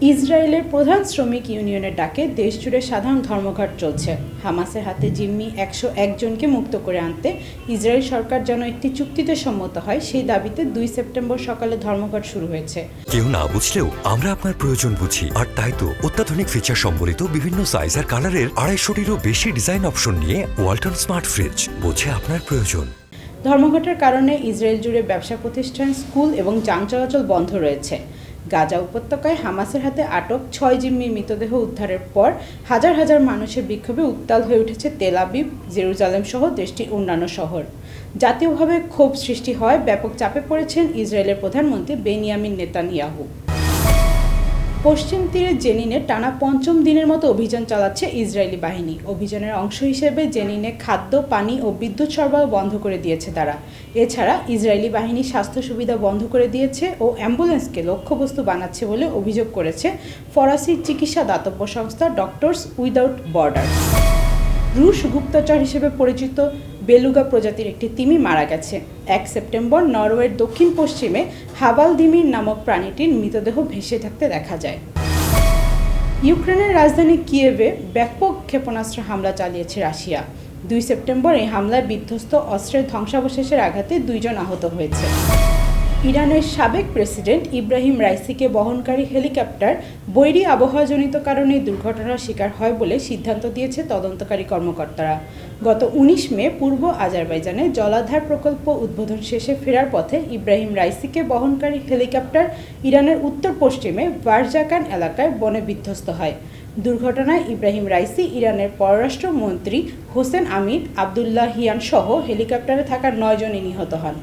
ইসরায়েলের প্রধান শ্রমিক ইউনিয়নের ডাকে দেশজুড়ে সাধারণ ধর্মঘট চলছে। হামাসের হাতে জিম্মি একশো একজনকে মুক্ত করে আনতে ইসরায়েল সরকার যেন একটি চুক্তিতে সম্মত হয় সেই দাবিতে দুই সেপ্টেম্বর সকালে ধর্মঘট শুরু হয়েছে। কেউ না বুঝলেও আমরা আপনার প্রয়োজন বুঝি। আর তাই তো অত্যাধুনিক ফিচার সম্বলিত বিভিন্ন সাইজ আর কালারের আড়াইশোটিরও বেশি ডিজাইন অপশন নিয়ে ওয়ালটন স্মার্ট ফ্রিজ বোঝে আপনার প্রয়োজন। ধর্মঘটের কারণে ইসরায়েল জুড়ে ব্যবসা প্রতিষ্ঠান স্কুল এবং যান চলাচল বন্ধ রয়েছে। গাজা উপত্যকায় হামাসের হাতে আটক ছয় জিম্মির মৃতদেহ উদ্ধারের পর হাজার হাজার মানুষের বিক্ষোভে উত্তাল হয়ে উঠেছে তেল আবিব, জেরুজালেম সহ দেশটির অন্যান্য শহর। জাতীয়ভাবে ক্ষোভ সৃষ্টি হয়, ব্যাপক চাপে পড়েছেন ইসরায়েলের প্রধানমন্ত্রী বেনিয়ামিন নেতানিয়াহু। পশ্চিম তীরে জেনিনে টানা পঞ্চম দিনের মতো অভিযান চালাচ্ছে ইসরায়েলি বাহিনী। অভিযানের অংশ হিসেবে জেনিনে খাদ্য, পানি ও বিদ্যুৎ সরবরাহ বন্ধ করে দিয়েছে তারা। এছাড়া ইসরায়েলি বাহিনী স্বাস্থ্য সুবিধা বন্ধ করে দিয়েছে ও অ্যাম্বুলেন্সকে লক্ষ্যবস্তু বানাচ্ছে বলে অভিযোগ করেছে ফরাসি চিকিৎসা দাতব্য সংস্থা ডক্টরস উইদাউট বর্ডার। রুশ গুপ্তচর হিসেবে পরিচিত বেলুগা প্রজাতির একটি তিমি মারা গেছে। এক সেপ্টেম্বর নরওয়ের দক্ষিণ পশ্চিমে হাবাল দিমির নামক প্রাণীটির মৃতদেহ ভেসে থাকতে দেখা যায়। ইউক্রেনের রাজধানী কিয়েভে ব্যাপক ক্ষেপণাস্ত্র হামলা চালিয়েছে রাশিয়া। দুই সেপ্টেম্বর এই হামলায় বিধ্বস্ত অস্ত্রের ধ্বংসাবশেষের আঘাতে দুইজন আহত হয়েছে। ইরানের সাবেক প্রেসিডেন্ট ইব্রাহিম রাইসিকে বহনকারী হেলিকপ্টার বৈরী আবহাওয়াজনিত কারণে দুর্ঘটনার শিকার হয় বলে সিদ্ধান্ত দিয়েছে তদন্তকারী কর্মকর্তারা। গত উনিশ মে পূর্ব আজারবাইজানে জলাধার প্রকল্প উদ্বোধন শেষে ফেরার পথে ইব্রাহিম রাইসিকে বহনকারী হেলিকপ্টার ইরানের উত্তর পশ্চিমে ভারজাকান এলাকায় বনে বিধ্বস্ত হয়। দুর্ঘটনায় ইব্রাহিম রাইসি ইরানের পররাষ্ট্রমন্ত্রী হোসেন আমির আবদুল্লাহিয়ান সহ হেলিকপ্টারে থাকা নয়জনই নিহত হন।